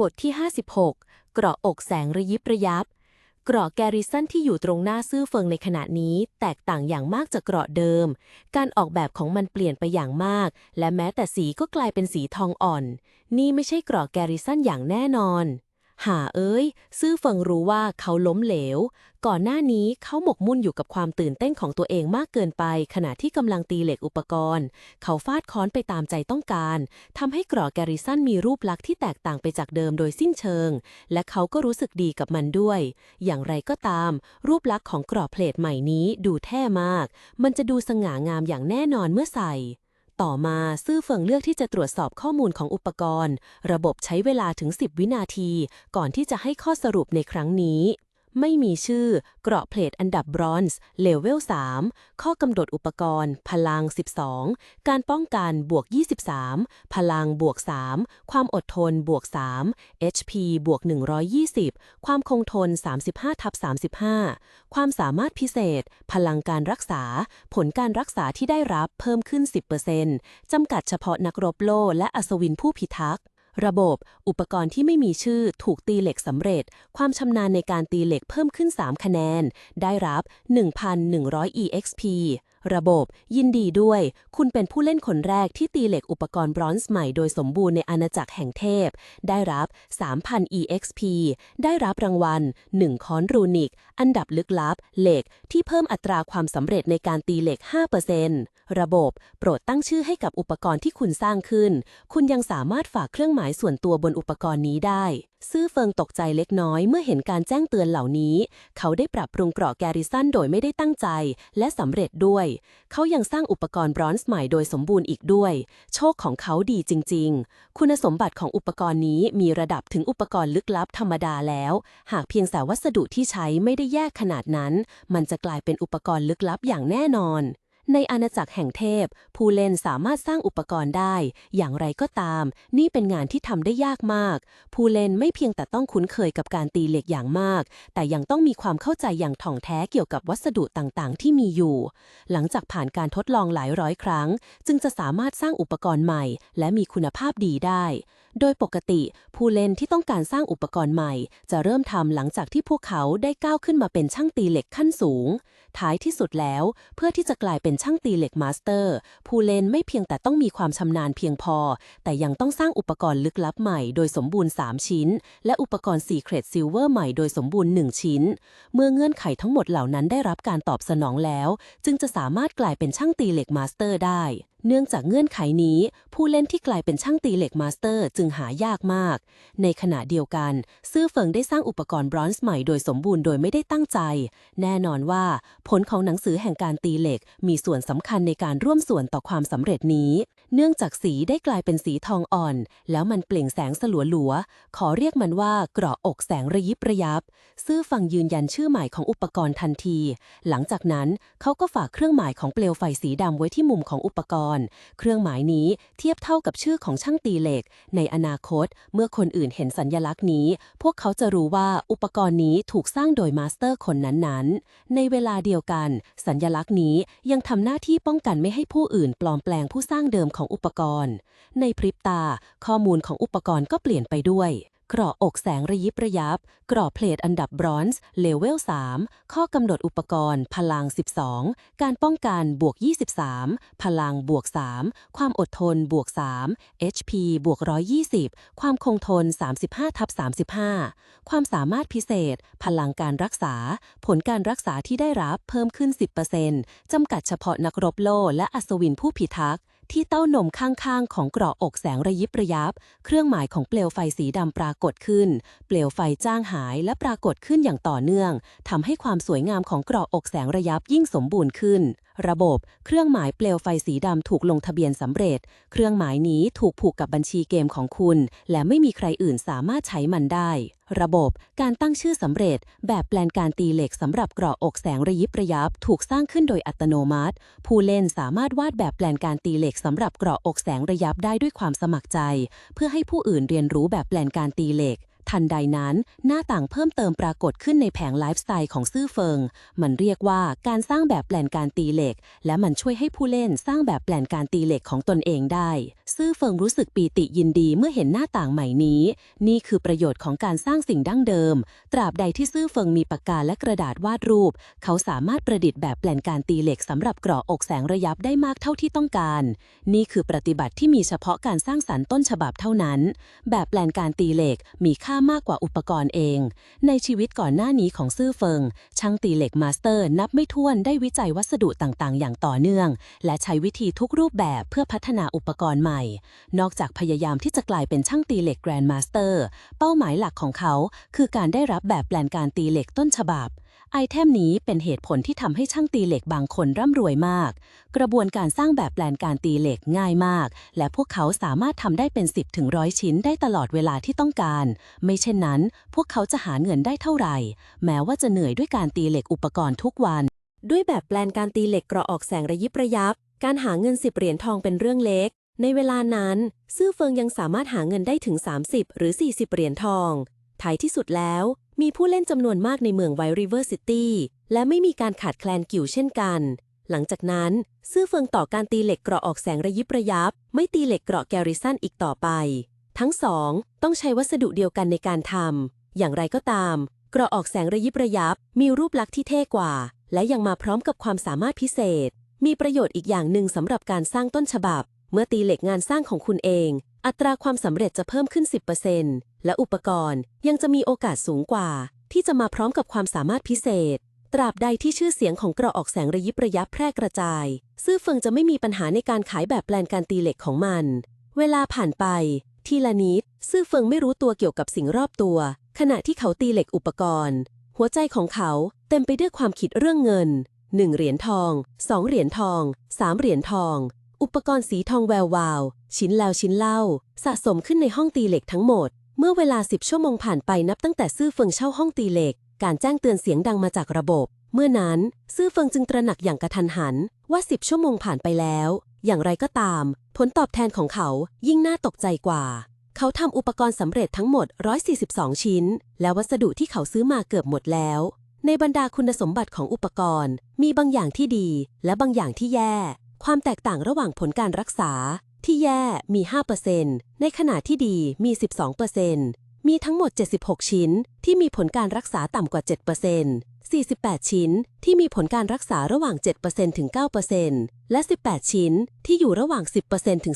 บทที่ 56 เกราะอกแสงระยิบระยับ เกราะแกริสันที่อยู่ตรงหน้าซื่อเฟิงในขณะนี้ แตกต่างอย่างมากจากเกราะเดิม การออกแบบของมันเปลี่ยนไปอย่างมาก และแม้แต่สีก็กลายเป็นสีทองอ่อน นี่ไม่ใช่เกราะแกริสันอย่างแน่นอน หาเอ้ย ซื่อเฟิงรู้ว่าเขาล้มเหลว ก่อนหน้านี้เขาหมกมุ่นอยู่กับความตื่นเต้นของตัวเองมากเกินไป ขณะที่กำลังตีเหล็กอุปกรณ์ เขาฟาดค้อนไปตามใจต้องการทำให้กราะแกริสันมีรูปลักษณ์ที่แตกต่างไปจากเดิมโดยสิ้นเชิง และเขาก็รู้สึกดีกับมันด้วย อย่างไรก็ตาม รูปลักษณ์ของกราะเพลทใหม่นี้ดูแท่มาก มันจะดูสง่างามอย่างแน่นอนเมื่อใส่ ต่อมาซื่อเฟิงเลือกที่จะตรวจสอบข้อมูลของอุปกรณ์ ระบบใช้เวลาถึง 10 วินาที ก่อนที่จะให้ข้อสรุปในครั้งนี้ ไม่มีชื่อ เกราะเพลทอันดับบรอนซ์เลเวล 3 ข้อกำหนดอุปกรณ์ พลัง 12 การป้องกันบวก 23 พลังบวก 3 ความอดทนบวก 3 HP บวก 120 ความคงทน 35ทับ35 ความสามารถพิเศษ พลังการรักษา ผลการรักษาที่ได้รับเพิ่มขึ้น 10%จำกัดเฉพาะนักรบโลและอัศวินผู้พิทักษ์ ระบบ อุปกรณ์ที่ไม่มีชื่อถูกตีเหล็กสำเร็จ ความชำนาญในการตีเหล็กเพิ่มขึ้น 3 คะแนน ได้รับ 1,100 EXP ระบบ ยินดีด้วย คุณเป็นผู้เล่นคนแรกที่ตีเหล็กอุปกรณ์บรอนซ์ใหม่โดยสมบูรณ์ในอาณาจักรแห่งเทพ ได้รับ 3,000 EXP ได้รับรางวัล 1ค้อนรูนิก อันดับลึกลับ เหล็ก ที่เพิ่มอัตราความสำเร็จในการตีเหล็ก 5%ระบบ โปรดตั้งชื่อให้กับอุปกรณ์ที่คุณสร้างขึ้น คุณยังสามารถฝากเครื่องหมายส่วนตัวบนอุปกรณ์นี้ได้ซื่อเฟิงตกใจเล็กน้อยเมื่อเห็นการแจ้งเตือนเหล่านี้ เขาได้ปรับปรุงเกราะแกริสันโดยไม่ได้ตั้งใจ และสำเร็จด้วย เขายังสร้างอุปกรณ์บรอนซ์ใหม่โดยสมบูรณ์อีกด้วย โชคของเขาดีจริง ๆ คุณสมบัติของอุปกรณ์นี้มีระดับถึงอุปกรณ์ลึกลับธรรมดาแล้ว หากเพียงแต่วัสดุที่ใช้ไม่ได้แยกขนาดนั้น มันจะกลายเป็นอุปกรณ์ลึกลับอย่างแน่นอน ในอาณาจักรแห่งเทพ ผู้เล่นสามารถสร้างอุปกรณ์ได้ อย่างไรก็ตาม นี่เป็นงานที่ทำได้ยากมาก ผู้เล่นไม่เพียงแต่ต้องคุ้นเคยกับการตีเหล็กอย่างมาก แต่ยังต้องมีความเข้าใจอย่างถ่องแท้เกี่ยวกับวัสดุต่างๆ ที่มีอยู่ หลังจากผ่านการทดลองหลายร้อยครั้ง จึงจะสามารถสร้างอุปกรณ์ใหม่ และมีคุณภาพดีได้ โดยปกติ ผู้เล่นที่ต้องการสร้างอุปกรณ์ใหม่ จะเริ่มทำหลังจากที่พวกเขาได้ก้าวขึ้นมาเป็นช่างตีเหล็กขั้นสูงท้ายที่สุดแล้ว เพื่อที่จะกลายเป็นช่างตีเหล็กมาสเตอร์ ผู้เล่นไม่เพียงแต่ต้องมีความชำนาญเพียงพอ แต่ยังต้องสร้างอุปกรณ์ลึกลับใหม่โดยสมบูรณ์ 3 ชิ้น และอุปกรณ์ Secret Silver ใหม่โดยสมบูรณ์ 1 ชิ้น เมื่อเงื่อนไขทั้งหมดเหล่านั้นได้รับการตอบสนองแล้ว จึงจะสามารถกลายเป็นช่างตีเหล็กมาสเตอร์ได้ เนื่องจากเงื่อนไขนี้ ผู้เล่นที่กลายเป็นช่างตีเหล็กมาสเตอร์จึงหายากมาก ในขณะเดียวกัน ซื่อเฟิงได้สร้างอุปกรณ์บรอนซ์ใหม่โดยสมบูรณ์โดยไม่ได้ตั้งใจ แน่นอนว่า ผลของหนังสือแห่งการตีเหล็ก มีส่วนสำคัญในการร่วมส่วนต่อความสำเร็จนี้ เนื่องจากสีได้กลายเป็นสีทองอ่อน แล้วมันเปล่งแสงสลัวหลวๆขอเรียกมันว่าเกราะอกแสงระยิบระยับ ซื่อฟังยืนยันชื่อใหม่ของอุปกรณ์ทันที หลังจากนั้นเขาก็ฝากเครื่องหมายของเปลวไฟสีดำไว้ที่มุมของอุปกรณ์เครื่องหมายนี้เทียบเท่ากับชื่อของช่างตีเหล็ก ในอนาคต เมื่อคนอื่นเห็นสัญญลักษณ์นี้ พวกเขาจะรู้ว่าอุปกรณ์นี้ถูกสร้างโดยมาสเตอร์คนนั้นๆ ในเวลาเดียวกัน สัญญลักษณ์นี้ยังทำหน้าที่ป้องกันไม่ให้ผู้อื่นปลอมแปลงผู้สร้างเดิมของอุปกรณ์ ในพริบตา ข้อมูลของอุปกรณ์ก็เปลี่ยนไปด้วย กราะอกแสงระยิบระยับ กราะเพลทอันดับบรอนซ์เลเวล 3 ข้อกำหนดอุปกรณ์ พลัง 12 การป้องกันบวก 23 พลังบวก 3 ความอดทนบวก 3 HP บวก 120 ความคงทน 35ทับ35 ความสามารถพิเศษ พลังการรักษา ผลการรักษาที่ได้รับเพิ่มขึ้น 10%จำกัดเฉพาะนักรบโลและอัศวินผู้พิทักษ์ ที่เต้านมข้างๆ ของเกราะอกแสงระยิบระยับ เครื่องหมายของเปลวไฟสีดำปรากฏขึ้น เปลวไฟจ้างหายและปรากฏขึ้นอย่างต่อเนื่องทำให้ความสวยงามของเกราะอกแสงระยับยิ่งสมบูรณ์ขึ้น ระบบเครื่องหมายเปลวไฟสีดำถูกลงทะเบียนสำเร็จ เครื่องหมายนี้ถูกผูกกับบัญชีเกมของคุณ และไม่มีใครอื่นสามารถใช้มันได้ ระบบการตั้งชื่อสำเร็จ แบบแปลนการตีเหล็กสำหรับกราะอกแสงระยิบระยับ ถูกสร้างขึ้นโดยอัตโนมัติ ผู้เล่นสามารถวาดแบบแปลนการตีเหล็กสำหรับกราะอกแสงระยับได้ด้วยความสมัครใจ เพื่อให้ผู้อื่นเรียนรู้แบบแปลนการตีเหล็ก ทันใดนั้น หน้าต่างเพิ่มเติมปรากฏขึ้นในแผงไลฟ์สไตล์ของซื่อเฟิง มันเรียกว่าการสร้างแบบแปลนการตีเหล็ก และมันช่วยให้ผู้เล่นสร้างแบบแปลนการตีเหล็กของตนเองได้ ซื่อเฟิงรู้สึกปีติยินดีเมื่อเห็นหน้าต่างใหม่นี้ นี่คือประโยชน์ของการสร้างสิ่งดั้งเดิม ตราบใดที่ซื่อเฟิงมีปากกาและกระดาษวาดรูป เขาสามารถประดิษฐ์แบบแปลนการตีเหล็กสำหรับกราะอกแสงระยับได้มากเท่าที่ต้องการ นี่คือปฏิบัติที่มีเฉพาะการสร้างสรรค์ต้นฉบับเท่านั้น แบบแปลนการตีเหล็กมีค่าามากกว่าอุปกรณ์เอง ในชีวิตก่อนหน้านี้ของซื่อเฟิง ช่างตีเหล็กมาสเตอร์ นับไม่ถ้วนได้วิจัยวัสดุต่างๆ อย่างต่อเนื่อง และใช้วิธีทุกรูปแบบเพื่อพัฒนาอุปกรณ์ใหม่ นอกจากพยายามที่จะกลายเป็นช่างตีเหล็กแกรนด์มาสเตอร์ เป้าหมายหลักของเขา คือการได้รับแบบแปลนการตีเหล็กต้นฉบับ ไอเทมนี้เป็นเหตุผลที่ทำให้ช่างตีเหล็กบางคนร่ำรวยมาก กระบวนการสร้างแบบแปลนการตีเหล็กง่ายมาก และพวกเขาสามารถทำได้เป็น 10ถึงร้อยชิ้นได้ตลอดเวลาที่ต้องการ ไม่เช่นนั้น พวกเขาจะหาเงินได้เท่าไหร่ แม้ว่าจะเหนื่อยด้วยการตีเหล็กอุปกรณ์ทุกวัน ด้วยแบบแปลนการตีเหล็กกระออกแสงระยิบระยับ การหาเงิน10เหรียญทองเป็นเรื่องเล็ก ในเวลานั้น ซื่อเฟิงยังสามารถหาเงินได้ถึง 30 หรือ 40 เหรียญทองท้ายที่สุดแล้ว มีผู้เล่นจำนวนมากในเมืองไวริเวอร์ซิตี้และไม่มีการขาดแคลนกิวเช่นกัน หลังจากนั้น ซื่อเฟิงต่อการตีเหล็กเกราะออกแสงระยิบระยับ ไม่ตีเหล็กเกราะแกริสันอีกต่อไป ทั้งสองต้องใช้วัสดุเดียวกันในการทำอย่างไรก็ตาม เกราะออกแสงระยิบระยับ มีรูปลักษณ์ที่เท่กว่า และยังมาพร้อมกับความสามารถพิเศษ มีประโยชน์อีกอย่างหนึ่งสำหรับการสร้างต้นฉบับ เมื่อตีเหล็กงานสร้างของคุณเอง อัตราความสำเร็จจะเพิ่มขึ้น 10%และอุปกรณ์ยังจะมีโอกาสสูงกว่า ที่จะมาพร้อมกับความสามารถพิเศษ ตราบใดที่ชื่อเสียงของกระออกแสงระยิบระยับแพร่กระจาย ซื่อเฟิงจะไม่มีปัญหาในการขายแบบแปลนการตีเหล็กของมัน เวลาผ่านไป ทีละนิด ซื่อเฟิงไม่รู้ตัวเกี่ยวกับสิ่งรอบตัว ขณะที่เขาตีเหล็กอุปกรณ์ หัวใจของเขาเต็มไปด้วยความคิดเรื่องเงิน1เหรียญทอง2เหรียญทอง3เหรียญทอง อุปกรณ์สีทองแวววาว ชิ้นแล้วชิ้นเล่า สะสมขึ้นในห้องตีเหล็กทั้งหมด เมื่อเวลา 10 ชั่วโมงผ่านไปนับตั้งแต่ซื่อเฟิงเช่าห้องตีเหล็ก การแจ้งเตือนเสียงดังมาจากระบบ เมื่อนั้นซื่อเฟิงจึงตระหนักอย่างกระทันหัน ว่า 10 ชั่วโมงผ่านไปแล้ว อย่างไรก็ตาม ผลตอบแทนของเขายิ่งน่าตกใจกว่า เขาทำอุปกรณ์สำเร็จทั้งหมด 142 ชิ้น และวัสดุที่เขาซื้อมาเกือบหมดแล้วในบรรดาคุณสมบัติของอุปกรณ์ มีบางอย่างที่ดีและบางอย่างที่แย่ ความแตกต่างระหว่างผลการรักษา ที่แย่มี 5%ในขณะที่ดีมี 12%มีทั้งหมด 76 ชิ้น ที่มีผลการรักษาต่ำกว่า 7% 48 ชิ้นที่มีผลการรักษาระหว่าง 7%ถึง 9%และ 18 ชิ้นที่อยู่ระหว่าง 10%ถึง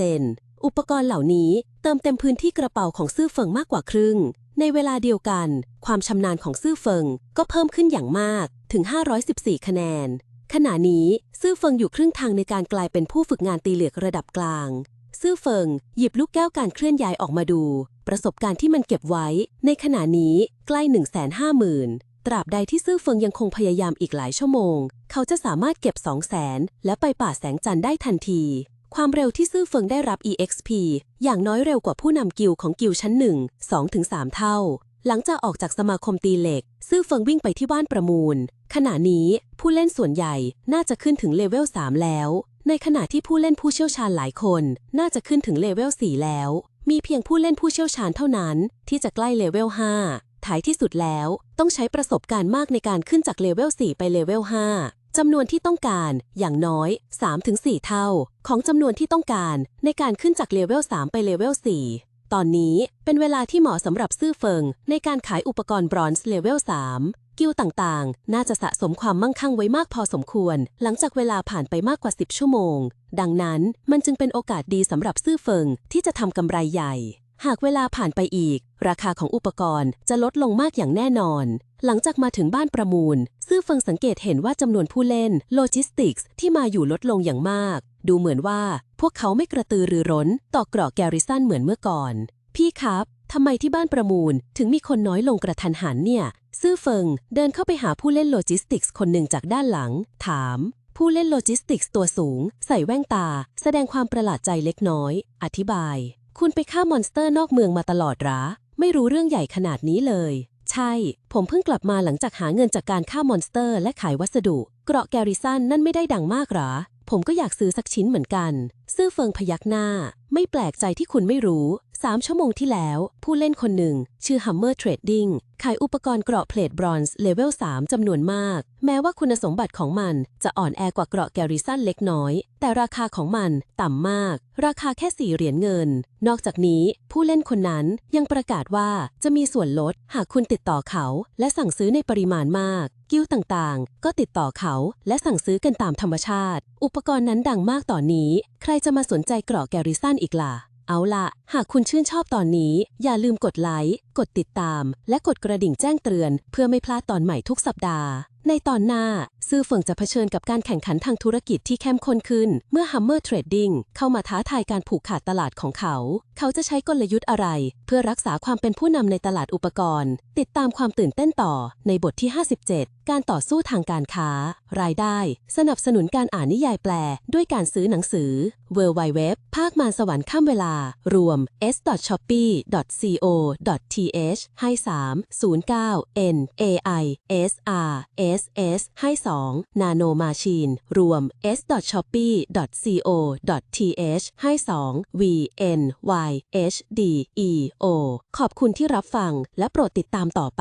12%อุปกรณ์เหล่านี้เติมเต็มพื้นที่กระเป๋าของซื่อเฟิงมากกว่าครึ่ง ในเวลาเดียวกัน ความชำนาญของซื่อเฟิงก็เพิ่มขึ้นอย่างมากถึง 514 คะแนน ขณะนี้ซื่อเฟิงอยู่ครึ่งทางในการกลายเป็นผู้ฝึกงานตีเหลือกระดับกลาง ซื่อเฟิงหยิบลูกแก้วการเคลื่อนย้ายออกมาดู ประสบการณ์ที่มันเก็บไว้ ในขณะนี้ใกล้150,000 ตราบใดที่ซื่อเฟิงยังคงพยายามอีกหลายชั่วโมง เขาจะสามารถเก็บ 200,000และไปป่าแสงจันทร์ได้ทันที ความเร็วที่ซื่อเฟิงได้รับ EXP อย่างน้อยเร็วกว่าผู้นำกิลของกิลชั้น1 2-3 เท่า หลังจากออกจากสมาคมตีเหล็ก ซื่อเฟิงวิ่งไปที่บ้านประมูล ขณะนี้ผู้เล่นส่วนใหญ่น่าจะขึ้นถึงเลเวล3แล้ว ในขณะที่ผู้เล่นผู้เชี่ยวชาญหลายคน น่าจะขึ้นถึงเลเวล4แล้ว มีเพียงผู้เล่นผู้เชี่ยวชาญเท่านั้น ที่จะใกล้เลเวล5ท้ายที่สุดแล้ว ต้องใช้ประสบการณ์มากในการขึ้นจากเลเวล4ไปเลเวล5จำนวนที่ต้องการอย่างน้อย 3-4 เท่า ของจำนวนที่ต้องการในการขึ้นจากเลเวล3ไปเลเวล4 ตอนนี้เป็นเวลาที่เหมาะสำหรับซื่อเฟิง ในการขายอุปกรณ์บรอนซ์เลเวล 3 กิลต่างๆ น่าจะสะสมความมั่งคั่งไว้มากพอสมควร หลังจากเวลาผ่านไปมากกว่า 10 ชั่วโมง ดังนั้นมันจึงเป็นโอกาสดีสำหรับซื่อเฟิงที่จะทำกำไรใหญ่ หากเวลาผ่านไปอีก ราคาของอุปกรณ์จะลดลงมากอย่างแน่นอน หลังจากมาถึงบ้านประมูล ซื่อเฟิงสังเกตเห็นว่าจำนวนผู้เล่นโลจิสติกส์ที่มาอยู่ลดลงอย่างมาก ดูเหมือนว่าพวกเขาไม่กระตือรือร้น ต่อกราะแกริสันเหมือนเมื่อก่อน พี่ครับทำไมที่บ้านประมูลถึงมีคนน้อยลงกระทันหันเนี่ย ซื่อเฟิงเดินเข้าไปหาผู้เล่นโลจิสติกส์คนหนึ่งจากด้านหลัง ถาม ผู้เล่นโลจิสติกส์ตัวสูง ใส่แว่นตา แสดงความประหลาดใจเล็กน้อย อธิบาย คุณไปฆ่ามอนสเตอร์นอกเมืองมาตลอดหรอไม่รู้เรื่องใหญ่ขนาดนี้เลย ใช่ ผมเพิ่งกลับมาหลังจากหาเงินจากการฆ่ามอนสเตอร์ และขายวัสดุ เกราะแกริสันนั่นไม่ได้ดังมากหรอผมก็อยากซื้อสักชิ้นเหมือนกัน ซื่อเฟิงพยักหน้า ไม่แปลกใจที่คุณไม่รู้ 3 ชั่วโมงที่แล้ว ผู้เล่นคนหนึ่ง ชื่อ Hammer Trading ขายอุปกรณ์เกราะเพลทบรอนซ์เลเวล 3 จำนวนมาก แม้ว่าคุณสมบัติของมันจะอ่อนแอกว่าเกราะแกริสันเล็กน้อย แต่ราคาของมันต่ำมาก ราคาแค่ 4 เหรียญเงิน นอกจากนี้ผู้เล่นคนนั้นยังประกาศว่าจะมีส่วนลดหากคุณติดต่อเขา และสั่งซื้อในปริมาณมาก กิลด์ต่างๆ ก็ติดต่อเขาและสั่งซื้อกันตามธรรมชาติ อุปกรณ์นั้นดังมากตอนนี้ ใครจะมาสนใจเกราะแกริสันอีกล่ะ เอาล่ะหากคุณชื่นชอบตอนนี้ อย่าลืมกดไลค์ กดติดตาม และกดกระดิ่งแจ้งเตือน เพื่อไม่พลาดตอนใหม่ทุกสัปดาห์ ในตอนหน้า ซื่อเฟิงจะเผชิญกับการแข่งขันทางธุรกิจที่เข้มข้นขึ้น เมื่อ Hammer Trading เข้ามาท้าทายการผูกขาดตลาดของเขา เขาจะใช้กลยุทธ์อะไร เพื่อรักษาความเป็นผู้นำในตลาดอุปกรณ์ ติดตามความตื่นเต้นต่อในบทที่ 57 การต่อสู้ทางการค้า รายได้สนับสนุนการอ่านนิยายแปล ด้วยการซื้อหนังสือ w w w ภาคมารสวรรค์ข้ามเวลา รวม s.shopee.co.th ให้3 09 n a i s r s s ให้2 Nano Machine รวม s.shopee.co.th ให้2 v n y h d e o ขอบคุณที่รับฟังและโปรดติดตามต่อไป